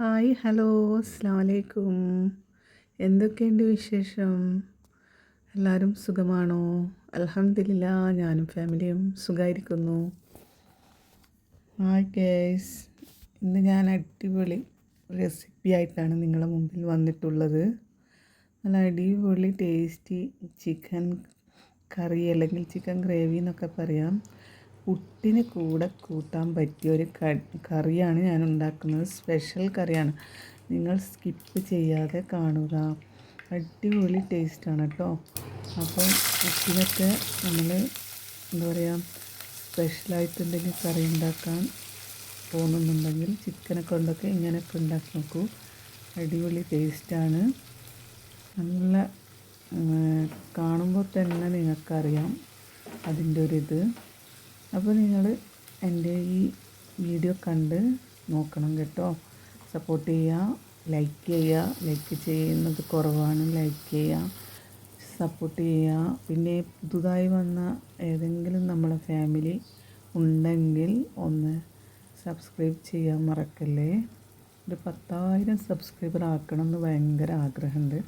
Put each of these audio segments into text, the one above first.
Hi hello അസ്ലാമലൈക്കും എന്തൊക്കെയുണ്ട് വിശേഷം? എല്ലാവരും സുഖമാണോ? അലഹമില്ല ഞാനും ഫാമിലിയും സുഖമായിരിക്കുന്നു ഹായ് കേസ് ഇന്ന് ഞാൻ അടിപൊളി റെസിപ്പി ആയിട്ടാണ് നിങ്ങളുടെ മുമ്പിൽ വന്നിട്ടുള്ളത്. നല്ല അടിപൊളി ടേസ്റ്റി ചിക്കൻ കറി അല്ലെങ്കിൽ ചിക്കൻ ഗ്രേവി എന്നൊക്കെ പറയാം. പുട്ടിന് കൂടെ കൂട്ടാൻ പറ്റിയ ഒരു കറിയാണ് ഞാൻ ഉണ്ടാക്കുന്നത്. സ്പെഷ്യൽ കറിയാണ്. നിങ്ങൾ സ്കിപ്പ് ചെയ്യാതെ കാണുക. അടിപൊളി ടേസ്റ്റാണ് കേട്ടോ അപ്പം പുട്ടിനൊക്കെ നമ്മൾ എന്താ പറയുക സ്പെഷ്യലായിട്ട് എന്തെങ്കിലും കറി ഉണ്ടാക്കാൻ തോന്നുന്നുണ്ടെങ്കിൽ ചിക്കനെ കൊണ്ടൊക്കെ ഇങ്ങനെയൊക്കെ ഉണ്ടാക്കി നോക്കൂ. അടിപൊളി ടേസ്റ്റാണ് നല്ല കാണുമ്പോൾ തന്നെ നിങ്ങൾക്കറിയാം അതിന്റെ ഒരിത് അപ്പോൾ നിങ്ങൾ എന്റെ ഈ വീഡിയോ കണ്ട് നോക്കണം കേട്ടോ. സപ്പോർട്ട് ചെയ്യുക ലൈക്ക് ചെയ്യുക ലൈക്ക് ചെയ്യുന്നത് കുറവാണ് ലൈക്ക് ചെയ്യുക സപ്പോർട്ട് ചെയ്യുക പിന്നെ പുതുതായി വന്ന ഏതെങ്കിലും നമ്മളെ ഫാമിലി ഉണ്ടെങ്കിൽ ഒന്ന് സബ്സ്ക്രൈബ് ചെയ്യാൻ മറക്കല്ലേ. ഒരു പത്തായിരം സബ്സ്ക്രൈബർ ആക്കണം എന്ന് ഭയങ്കര ആഗ്രഹമുണ്ട്.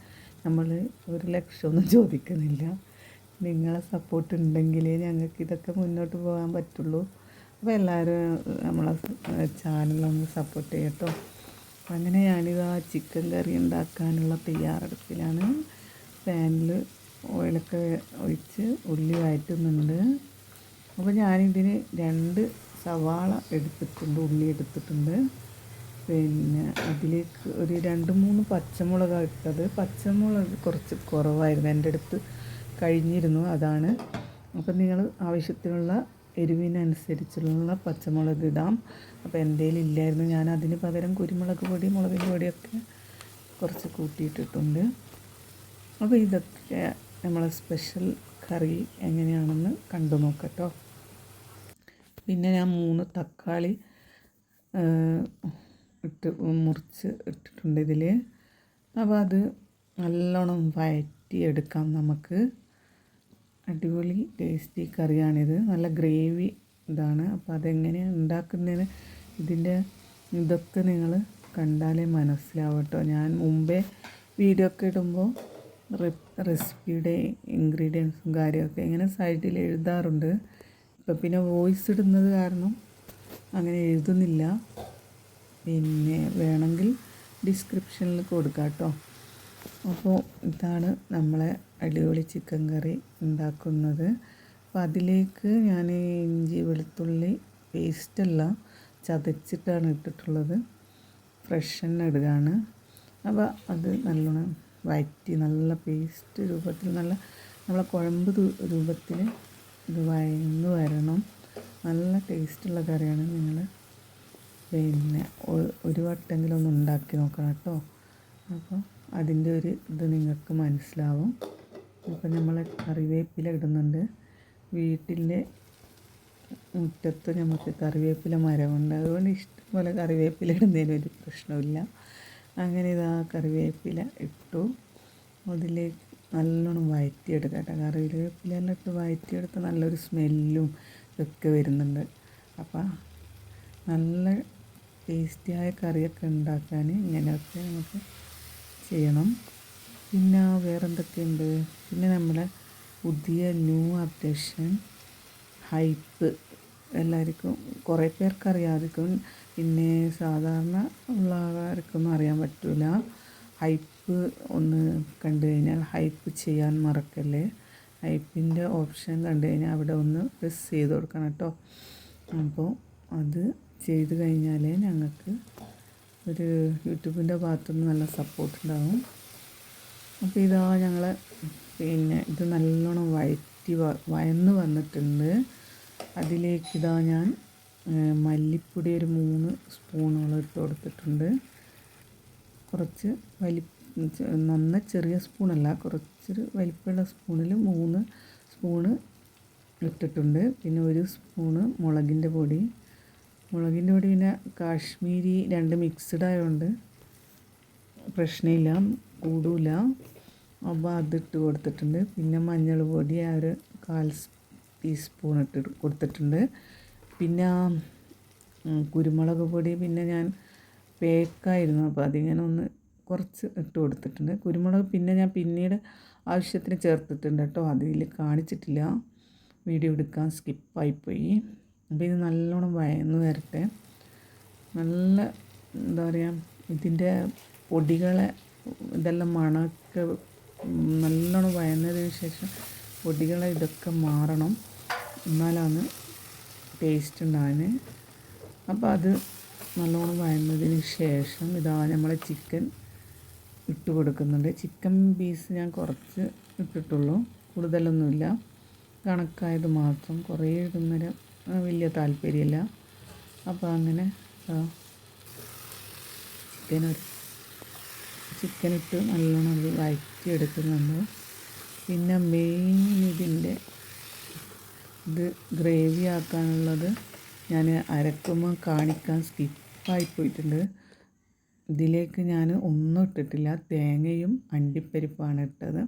നമ്മൾ ഒരു ലക്ഷമൊന്നും ചോദിക്കുന്നില്ല. നിങ്ങളെ സപ്പോർട്ട് ഉണ്ടെങ്കിലേ ഞങ്ങൾക്ക് ഇതൊക്കെ മുന്നോട്ട് പോകാൻ പറ്റുള്ളൂ. അപ്പോൾ എല്ലാവരും നമ്മളെ ചാനലൊന്ന് സപ്പോർട്ട് ചെയ്യട്ടോ അങ്ങനെ ഞാനിത് ആ ചിക്കൻ കറി ഉണ്ടാക്കാനുള്ള തയ്യാറെടുപ്പിലാണ്. പാനിൽ ഓയിലൊക്കെ ഒഴിച്ച് ഉള്ളി വഴറ്റുന്നുണ്ട്. അപ്പോൾ ഞാനിതിന് രണ്ട് സവാള എടുത്തിട്ടുണ്ട് ഉള്ളി എടുത്തിട്ടുണ്ട്. പിന്നെ അതിലേക്ക് ഒരു രണ്ട് മൂന്ന് പച്ചമുളക് ഇട്ടത്. പച്ചമുളക് കുറച്ച് കുറവായിരുന്നു എന്റെ അടുത്ത്. കഴിഞ്ഞിരുന്നു അതാണ്. അപ്പം നിങ്ങൾ ആവശ്യത്തിനുള്ള എരിവിനനുസരിച്ചുള്ള പച്ചമുളക് ഇടാം. അപ്പോൾ എന്റെ ഇല്ലായിരുന്നു. ഞാൻ അതിന് പകരം കുരുമുളക് പൊടി മുളകിന്റെ പൊടിയൊക്കെ കുറച്ച് കൂട്ടിയിട്ടിട്ടുണ്ട്. അപ്പോൾ ഇതൊക്കെ നമ്മളെ സ്പെഷ്യൽ കറി എങ്ങനെയാണെന്ന് കണ്ടു നോക്കട്ടോ. പിന്നെ ഞാൻ മൂന്ന് തക്കാളി ഇട്ട് മുറിച്ച് ഇട്ടിട്ടുണ്ട് ഇതിൽ. അപ്പോൾ അത് നല്ലോണം വഴറ്റിയെടുക്കാം നമുക്ക്. അടിപൊളി ടേസ്റ്റി കറിയാണിത്. നല്ല ഗ്രേവി ഇതാണ്. അപ്പോൾ അതെങ്ങനെയാണ് ഉണ്ടാക്കുന്നതിന് ഇതിന്റെ ഇതൊക്കെ നിങ്ങൾ കണ്ടാലേ മനസ്സിലാവട്ടോ. ഞാൻ മുമ്പേ വീഡിയോ ഒക്കെ ഇടുമ്പോൾ റെസിപ്പിയുടെ ഇൻഗ്രീഡിയൻസും കാര്യമൊക്കെ ഇങ്ങനെ സൈഡിൽ എഴുതാറുണ്ട്. ഇപ്പം പിന്നെ വോയിസ് ഇടുന്നത് കാരണം അങ്ങനെ എഴുതുന്നില്ല. പിന്നെ വേണമെങ്കിൽ ഡിസ്ക്രിപ്ഷനിൽ കൊടുക്കാം കേട്ടോ അപ്പോൾ ഇതാണ് നമ്മളെ അടിപൊളി ചിക്കൻ കറി ഉണ്ടാക്കുന്നത്. അപ്പോൾ അതിലേക്ക് ഞാൻ ഇഞ്ചി വെളുത്തുള്ളി പേസ്റ്റെല്ലാം ചതച്ചിട്ടാണ് ഇട്ടിട്ടുള്ളത്. ഫ്രഷ് എണ്ണ ഇടുകയാണ്. അപ്പോൾ അത് നല്ലോണം വഴറ്റി നല്ല പേസ്റ്റ് രൂപത്തിൽ നല്ല നമ്മളെ കുഴമ്പ് രൂപത്തിൽ ഇത് വഴന്ന് വരണം. നല്ല ടേസ്റ്റുള്ള കറിയാണ് നിങ്ങൾ പിന്നെ ഒരു വട്ടെങ്കിലും ഒന്ന് ഉണ്ടാക്കി നോക്കണം കേട്ടോ. അപ്പോൾ അതിന്റെ ഒരു ഇത് നിങ്ങൾക്ക് മനസ്സിലാവും. അപ്പോൾ നമ്മൾ കറിവേപ്പില ഇടുന്നുണ്ട്. വീട്ടിലെ മുറ്റത്ത് നമുക്ക് കറിവേപ്പില മരമുണ്ട്. അതുകൊണ്ട് ഇഷ്ടംപോലെ കറിവേപ്പില ഇടുന്നതിന് ഒരു പ്രശ്നമില്ല അങ്ങനെ ഇതാ കറിവേപ്പില ഇട്ടു. അതിലേക്ക് നല്ലോണം വഴറ്റിയെടുക്കുക കേട്ടോ. കറിവേപ്പിലെല്ലാം ഇട്ട് വഴറ്റിയെടുത്ത് നല്ലൊരു സ്മെല്ലും ഒക്കെ വരുന്നുണ്ട്. അപ്പോൾ നല്ല ടേസ്റ്റിയായ കറിയൊക്കെ ഉണ്ടാക്കാൻ ഇങ്ങനെയൊക്കെ നമുക്ക് ചെയ്യണം. പിന്നെ വേറെ എന്തൊക്കെയുണ്ട് പിന്നെ നമ്മളെ പുതിയ ന്യൂ അപ്ഡേഷൻ ഹൈപ്പ് എല്ലാവർക്കും കുറേ പേർക്ക് അറിയാതിരിക്കും. പിന്നെ സാധാരണ ഉള്ള അറിയാൻ പറ്റില്ല ഹൈപ്പ് ഒന്ന് കണ്ടു കഴിഞ്ഞാൽ ഹൈപ്പ് ചെയ്യാൻ മറക്കല്ലേ? ഹൈപ്പിന്റെ ഓപ്ഷൻ കണ്ടു കഴിഞ്ഞാൽ അവിടെ ഒന്ന് പ്രസ് ചെയ്ത് കൊടുക്കണം കേട്ടോ. അപ്പോൾ അത് ചെയ്ത് കഴിഞ്ഞാലേ ഞങ്ങൾക്ക് ഒരു യൂട്യൂബിന്റെ ഭാഗത്തുനിന്ന് നല്ല സപ്പോർട്ട് ഉണ്ടാകും അപ്പോൾ ഇതാ ഞങ്ങൾ പിന്നെ ഇത് നല്ലോണം വഴറ്റി വയന്ന് വന്നിട്ടുണ്ട്. അതിലേക്ക് ഇതാ ഞാൻ മല്ലിപ്പൊടി ഒരു മൂന്ന് സ്പൂണോളം ഇട്ട് കൊടുത്തിട്ടുണ്ട്. കുറച്ച് വലി നന്ന ചെറിയ സ്പൂണല്ല കുറച്ചൊരു വലിപ്പമുള്ള സ്പൂണിൽ മൂന്ന് സ്പൂണ് ഇട്ടിട്ടുണ്ട്. പിന്നെ ഒരു സ്പൂണ് മുളകിന്റെ പൊടി. മുളകിന്റെ പൊടി പിന്നെ കാശ്മീരി രണ്ട് മിക്സ്ഡ് ആയതുകൊണ്ട് പ്രശ്നമില്ല കൂടില്ല അപ്പോൾ അതിട്ട് കൊടുത്തിട്ടുണ്ട്. പിന്നെ മഞ്ഞൾ പൊടി ആ ഒരു കാൽ ടീസ്പൂൺ ഇട്ട് കൊടുത്തിട്ടുണ്ട്. പിന്നെ കുരുമുളക് പൊടി പിന്നെ ഞാൻ പേക്കായിരുന്നു അപ്പോൾ അതിങ്ങനെ ഒന്ന് കുറച്ച് ഇട്ട് കൊടുത്തിട്ടുണ്ട്. കുരുമുളക് പിന്നെ ഞാൻ പിന്നീട് ആവശ്യത്തിന് ചേർത്തിട്ടുണ്ട് കേട്ടോ. അതിൽ കാണിച്ചിട്ടില്ല. വീഡിയോ എടുക്കാൻ സ്കിപ്പായിപ്പോയി. അപ്പോൾ ഇത് നല്ലോണം വയന്ന് വരട്ടെ. നല്ല എന്താ പറയുക ഇതിന്റെ പൊടികളെ ഇതെല്ലാം മണമൊക്കെ നല്ലോണം വയന്നതിന് ശേഷം പൊടികളെ ഇതൊക്കെ മാറണം. എന്നാലാണ് ടേസ്റ്റ് ഉണ്ടാകുന്നത് അപ്പോൾ അത് നല്ലോണം വഴന്നതിന് ശേഷം ഇതാ നമ്മൾ ചിക്കൻ ഇട്ട് കൊടുക്കുന്നുണ്ട്. ചിക്കൻ പീസ് ഞാൻ കുറച്ച് ഇട്ടിട്ടുള്ളൂ. കൂടുതലൊന്നുമില്ല. കണക്കായത് മാത്രം. കുറേ ഇടുന്നൊരു വലിയ താല്പര്യമില്ല. അപ്പോൾ അങ്ങനെ ചിക്കൻ ചിക്കൻ ഇട്ട് നല്ലോണം അത് വഴറ്റി എടുക്കുന്നുണ്ട് പിന്നെ മെയിൻ ഇതിന്റെ ഇത് ഗ്രേവി ആക്കാനുള്ളത് ഞാൻ അരക്കുമ്പോൾ കാണിക്കാൻ സ്കിപ്പായി പോയിട്ടുണ്ട്. ഇതിലേക്ക് ഞാൻ ഒന്നും ഇട്ടിട്ടില്ല. തേങ്ങയും അണ്ടിപ്പരിപ്പാണ് ഇട്ടത്.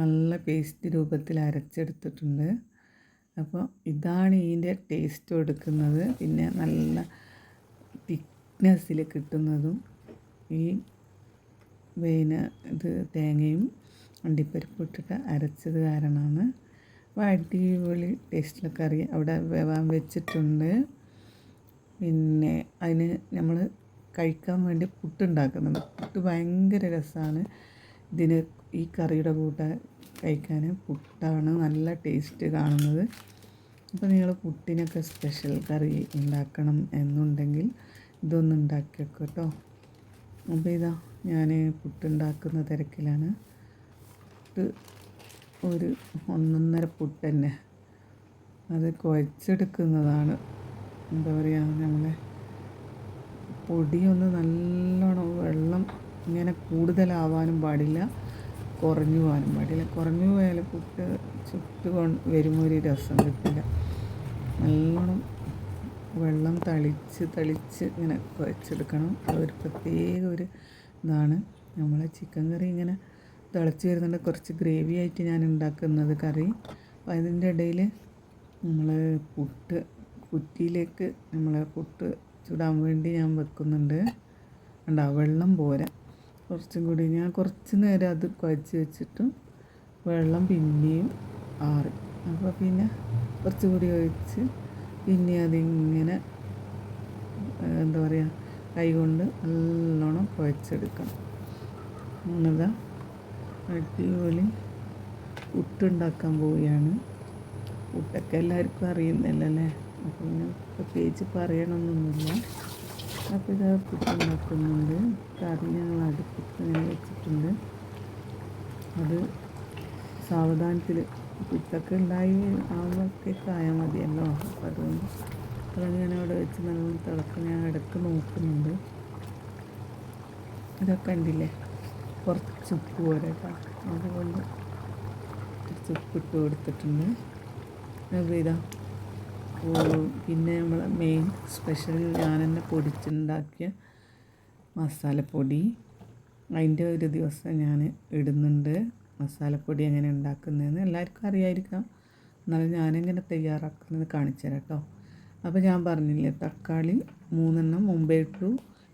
നല്ല പേസ്റ്റ് രൂപത്തിൽ അരച്ചെടുത്തിട്ടുണ്ട്. അപ്പോൾ ഇതാണ് ഇതിന്റെ ടേസ്റ്റ് എടുക്കുന്നത്. പിന്നെ നല്ല തിക്നെസ്സിൽ കിട്ടുന്നതും ഈ പിന്നെ ഇത് തേങ്ങയും അണ്ടിപ്പരിപ്പ് ഇട്ടിട്ട് അരച്ചത് കാരണമാണ്. അപ്പോൾ അടിപൊളി ടേസ്റ്റിലെ കറി. അവിടെ വേവാൻ വെച്ചിട്ടുണ്ട്. പിന്നെ അതിന് നമ്മൾ കഴിക്കാൻ വേണ്ടി പുട്ടുണ്ടാക്കുന്നുണ്ട് പുട്ട് ഭയങ്കര രസമാണ് ഇതിന് ഈ കറിയുടെ കൂട്ട കഴിക്കാൻ പുട്ടാണ് നല്ല ടേസ്റ്റ് കാണുന്നത്. അപ്പോൾ നിങ്ങൾ പുട്ടിനൊക്കെ സ്പെഷ്യൽ കറി ഉണ്ടാക്കണം എന്നുണ്ടെങ്കിൽ ഇതൊന്നുണ്ടാക്കിയൊക്കെ കേട്ടോ. അപ്പോൾ ഇതാ ഞാൻ പുട്ടുണ്ടാക്കുന്ന തിരക്കിലാണ്. പുട്ട് ഒരു ഒന്നൊന്നര പുട്ട് തന്നെ. അത് കുഴച്ചെടുക്കുന്നതാണ്. എന്താ പറയുക നമ്മളെ പൊടിയൊന്ന് നല്ലോണം വെള്ളം ഇങ്ങനെ കൂടുതലാവാനും പാടില്ല കുറഞ്ഞു പോകാനും പാടില്ല. കുറഞ്ഞു പോയാൽ പുട്ട് ചുട്ട് കൊ വരുമ്പോൾ ഒരു രസം കിട്ടില്ല. നല്ലോണം വെള്ളം തളിച്ച് തളിച്ച് ഇങ്ങനെ കുഴച്ചെടുക്കണം. അതൊരു പ്രത്യേക ഒരു ഇതാണ്. നമ്മളെ ചിക്കൻ കറി ഇങ്ങനെ തിളച്ച് വരുന്നുണ്ട്. കുറച്ച് ഗ്രേവി ആയിട്ട് ഞാൻ ഉണ്ടാക്കുന്നത് കറി. അപ്പോൾ അതിന്റെ ഇടയിൽ നമ്മൾ പുട്ട് കുറ്റിയിലേക്ക് നമ്മൾ പുട്ട് ചുടാൻ വേണ്ടി ഞാൻ വെക്കുന്നുണ്ട്. ഉണ്ടാ വെള്ളം പോരാ. കുറച്ചും കൂടി ഞാൻ കുറച്ച് നേരം അത് കുഴച്ച് വെച്ചിട്ട് വെള്ളം പിന്നെയും ആറി. അപ്പോൾ പിന്നെ കുറച്ചും കൂടി ഒഴിച്ച് പിന്നെ അതിങ്ങനെ എന്താ പറയുക കൈ കൊണ്ട് നല്ലോണം കുഴച്ചെടുക്കണം. അങ്ങനതാ അടിപൊളി പുട്ടുണ്ടാക്കാൻ പോവുകയാണ്. ഉട്ടൊക്കെ എല്ലാവർക്കും അറിയുന്നില്ലല്ലേ അപ്പോൾ പിന്നെ പ്രത്യേകിച്ച് പറയണമെന്നൊന്നുമില്ല അപ്പോൾ ഇത് പുട്ടുണ്ടാക്കുന്നുണ്ട്. കറി ഞങ്ങൾ അടുപ്പിട്ട് ഇങ്ങനെ വെച്ചിട്ടുണ്ട്. അത് സാവധാനത്തിൽ പുട്ടൊക്കെ ഉണ്ടായി ആവുമ്പോഴേക്ക് ആയാൽ മതിയല്ലോ. അപ്പോൾ അതുകൊണ്ട് അതങ്ങനെ അവിടെ വെച്ച് നല്ല തിളക്കം ഞാൻ ഇടയ്ക്ക് നോക്കുന്നുണ്ട്. ഇതൊക്കെ ഉണ്ടില്ലേ കുറച്ച് ഉപ്പ് കേട്ടോ. അതുകൊണ്ട് കുറച്ച് ഉപ്പിട്ട് കൊടുത്തിട്ടുണ്ട്. ഇതാ. പിന്നെ നമ്മൾ മെയിൻ സ്പെഷ്യൽ ഞാൻ തന്നെ പൊടിച്ചുണ്ടാക്കിയ മസാലപ്പൊടി. അതിന്റെ ഒരു ദിവസം ഞാൻ ഇടുന്നുണ്ട്. മസാലപ്പൊടി എങ്ങനെ ഉണ്ടാക്കുന്നതെന്ന് എല്ലാവർക്കും അറിയായിരിക്കാം. എന്നാലും ഞാനെങ്ങനെ തയ്യാറാക്കുന്നത് കാണിച്ചു തരാം കേട്ടോ. അപ്പോൾ ഞാൻ പറഞ്ഞില്ലേ തക്കാളി മൂന്നെണ്ണം മുമ്പേ ഇട്ടു.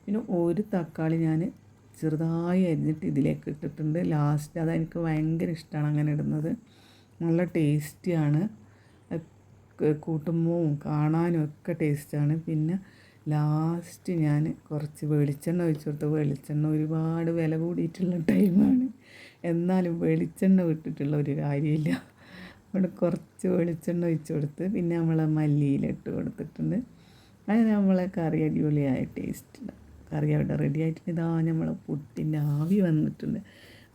പിന്നെ ഒരു തക്കാളി ഞാൻ ചെറുതായി അരിഞ്ഞിട്ട് ഇതിലേക്ക് ഇട്ടിട്ടുണ്ട്. ലാസ്റ്റ് അതെനിക്ക് ഭയങ്കര ഇഷ്ടമാണ് അങ്ങനെ ഇടുന്നത്. നല്ല ടേസ്റ്റിയാണ് കൂട്ടുമ്പോൾ കാണാനും ഒക്കെ ടേസ്റ്റാണ് പിന്നെ ലാസ്റ്റ് ഞാൻ കുറച്ച് വെളിച്ചെണ്ണ ഒഴിച്ചു കൊടുത്തു. വെളിച്ചെണ്ണ ഒരുപാട് വില കൂടിയിട്ടുള്ള ടൈമാണ് എന്നാലും വെളിച്ചെണ്ണ വിട്ടിട്ടുള്ള ഒരു കാര്യമില്ല. അവിടെ കുറച്ച് വെളിച്ചെണ്ണ ഒഴിച്ചു കൊടുത്ത് പിന്നെ നമ്മൾ മല്ലിയിലിട്ട് കൊടുത്തിട്ടുണ്ട്. അങ്ങനെ നമ്മളെ കറി അടിപൊളിയായ ടേസ്റ്റ് കറി അവിടെ റെഡി ആയിട്ടുണ്ട്. ഇതാ നമ്മൾ പുട്ടിന്റെ ആവി വന്നിട്ടുണ്ട്.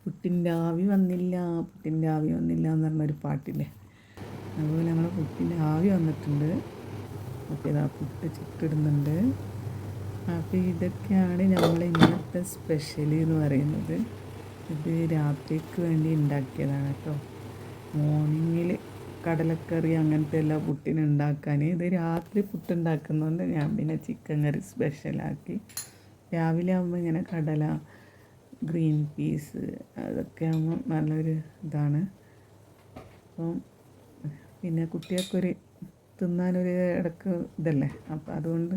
പുട്ടിന്റെ ആവി വന്നില്ല പുട്ടിന്റെ ആവി വന്നില്ല എന്ന് പറഞ്ഞൊരു പാട്ടില്ലേ? അതുപോലെ നമ്മൾ പുട്ടിന്റെ ആവി വന്നിട്ടുണ്ട്. അപ്പോൾ ഇതാ പുട്ട് ചുട്ടിടുന്നുണ്ട്. അപ്പോൾ ഇതൊക്കെയാണ് നമ്മൾ ഇന്നത്തെ സ്പെഷ്യൽ എന്ന് പറയുന്നത്. ഇത് രാത്രിക്ക് വേണ്ടി ഉണ്ടാക്കിയതാണ് കേട്ടോ. മോർണിംഗിൽ കടലക്കറി അങ്ങനത്തെ എല്ലാം പുട്ടിനുണ്ടാക്കാൻ ഇത് രാത്രി പുട്ടുണ്ടാക്കുന്നതുകൊണ്ട് ഞാൻ പിന്നെ ചിക്കൻ കറി സ്പെഷ്യലാക്കി. രാവിലെ ആകുമ്പോൾ ഇങ്ങനെ കടല ഗ്രീൻ പീസ് അതൊക്കെ ആകുമ്പോൾ നല്ലൊരു ഇതാണ്. അപ്പം പിന്നെ കുട്ടികൾക്കൊരു തിന്നാനൊരു ഇടയ്ക്ക് ഇതല്ലേ? അപ്പം അതുകൊണ്ട്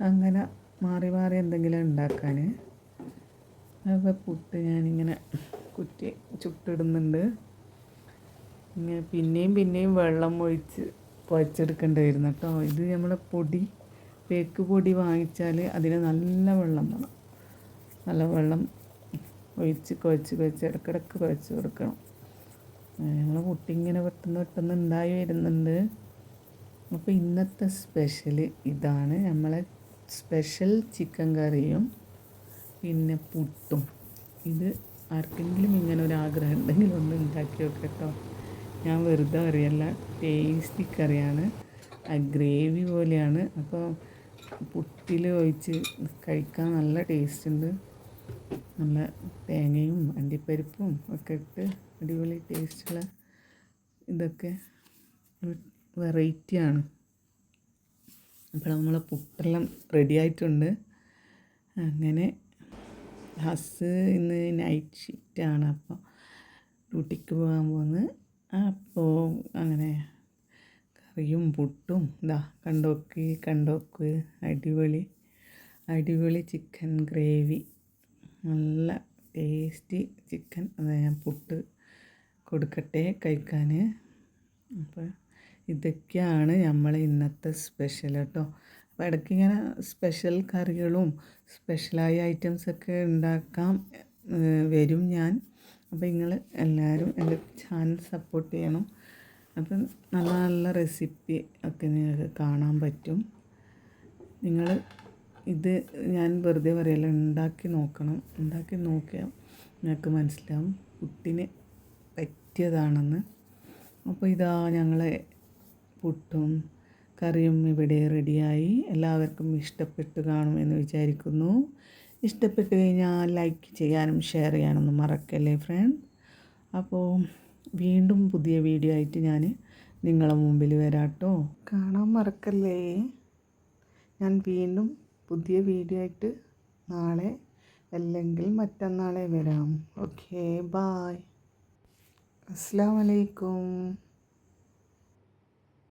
അങ്ങനെ മാറി മാറി എന്തെങ്കിലും ഉണ്ടാക്കാൻ. അപ്പോൾ പുട്ട് ഞാനിങ്ങനെ കുറ്റി ചുട്ടിടുന്നുണ്ട്. ഇങ്ങനെ പിന്നെയും പിന്നെയും വെള്ളം ഒഴിച്ച് കുഴച്ചെടുക്കേണ്ടി വരുന്നു കേട്ടോ. ഇത് നമ്മളെ പൊടി പേക്ക് പൊടി വാങ്ങിച്ചാൽ അതിന് നല്ല വെള്ളം വേണം. നല്ല വെള്ളം ഒഴിച്ച് കുഴച്ച് കുഴച്ച് ഇടയ്ക്കിടയ്ക്ക് കുഴച്ച് കൊടുക്കണം. ഞങ്ങൾ പുട്ടിങ്ങനെ പെട്ടെന്ന് പെട്ടെന്ന് ഉണ്ടായി വരുന്നുണ്ട്. അപ്പോൾ ഇന്നത്തെ സ്പെഷ്യൽ ഇതാണ് നമ്മളെ സ്പെഷ്യൽ ചിക്കൻ കറിയും പിന്നെ പുട്ടും. ഇത് ആർക്കെങ്കിലും ഇങ്ങനെ ഒരു ആഗ്രഹം ഉണ്ടെങ്കിൽ ഒന്ന് ഉണ്ടാക്കി വെക്കട്ടോ ഞാൻ വെറുതെ അറിയല്ല ടേസ്റ്റി കറിയാണ്. ആ ഗ്രേവി പോലെയാണ്. അപ്പോൾ പുട്ടിൽ ഒഴിച്ച് കഴിക്കാൻ നല്ല ടേസ്റ്റ് ഉണ്ട്. നല്ല തേങ്ങയും അണ്ടിപ്പരിപ്പും ഒക്കെ ഇട്ട് അടിപൊളി ടേസ്റ്റുള്ള ഇതൊക്കെ വെറൈറ്റിയാണ് അപ്പോൾ നമ്മളെ പുട്ടെല്ലാം റെഡി ആയിട്ടുണ്ട്. അങ്ങനെ ഹസ് ഇന്ന് നൈറ്റ് ഷിഫ്റ്റാണ് അപ്പോൾ ഡ്യൂട്ടിക്ക് പോകാൻ പോകുന്നത്. അപ്പോൾ അങ്ങനെ കറിയും പുട്ടും ഇതാ കണ്ടോക്ക് കണ്ടോക്ക്. അടിപൊളി. അടിപൊളി ചിക്കൻ ഗ്രേവി. നല്ല ടേസ്റ്റി ചിക്കൻ. അതാ ഞാൻ പുട്ട് കൊടുക്കട്ടെ കഴിക്കാൻ അപ്പോൾ ഇതൊക്കെയാണ് നമ്മളെ ഇന്നത്തെ സ്പെഷ്യൽ കേട്ടോ. അപ്പോൾ ഇടയ്ക്ക് ഇങ്ങനെ സ്പെഷ്യൽ കറികളും സ്പെഷ്യലായ ഐറ്റംസൊക്കെ ഉണ്ടാക്കാം. വരും ഞാൻ. അപ്പോൾ നിങ്ങൾ എല്ലാവരും എന്റെ ചാനൽ സപ്പോർട്ട് ചെയ്യണം. അപ്പം നല്ല നല്ല റെസിപ്പി ഒക്കെ നിങ്ങൾക്ക് കാണാൻ പറ്റും. നിങ്ങൾ ഇത് ഞാൻ വെറുതെ പറയല്ല ഉണ്ടാക്കി നോക്കണം. ഉണ്ടാക്കി നോക്കിയാൽ നിങ്ങൾക്ക് മനസ്സിലാവും പുട്ടിന് പറ്റിയതാണെന്ന്. അപ്പോൾ ഇതാ ഞങ്ങളെ പുട്ടും കറിയും ഇവിടെ റെഡിയായി എല്ലാവർക്കും ഇഷ്ടപ്പെട്ട് കാണുമെന്ന് വിചാരിക്കുന്നു. ഇഷ്ടപ്പെട്ട് കഴിഞ്ഞാൽ ലൈക്ക് ചെയ്യാനും ഷെയർ ചെയ്യാനൊന്നും മറക്കല്ലേ ഫ്രണ്ട് അപ്പോൾ വീണ്ടും പുതിയ വീഡിയോ ആയിട്ട് ഞാൻ നിങ്ങളെ മുമ്പിൽ വരാട്ടോ. കാണാൻ മറക്കല്ലേ? ഞാൻ വീണ്ടും പുതിയ വീഡിയോ ആയിട്ട് നാളെ അല്ലെങ്കിൽ മറ്റന്നാളെ വരാം. ഓക്കെ ബായ് അസ്സാം വലൈക്കും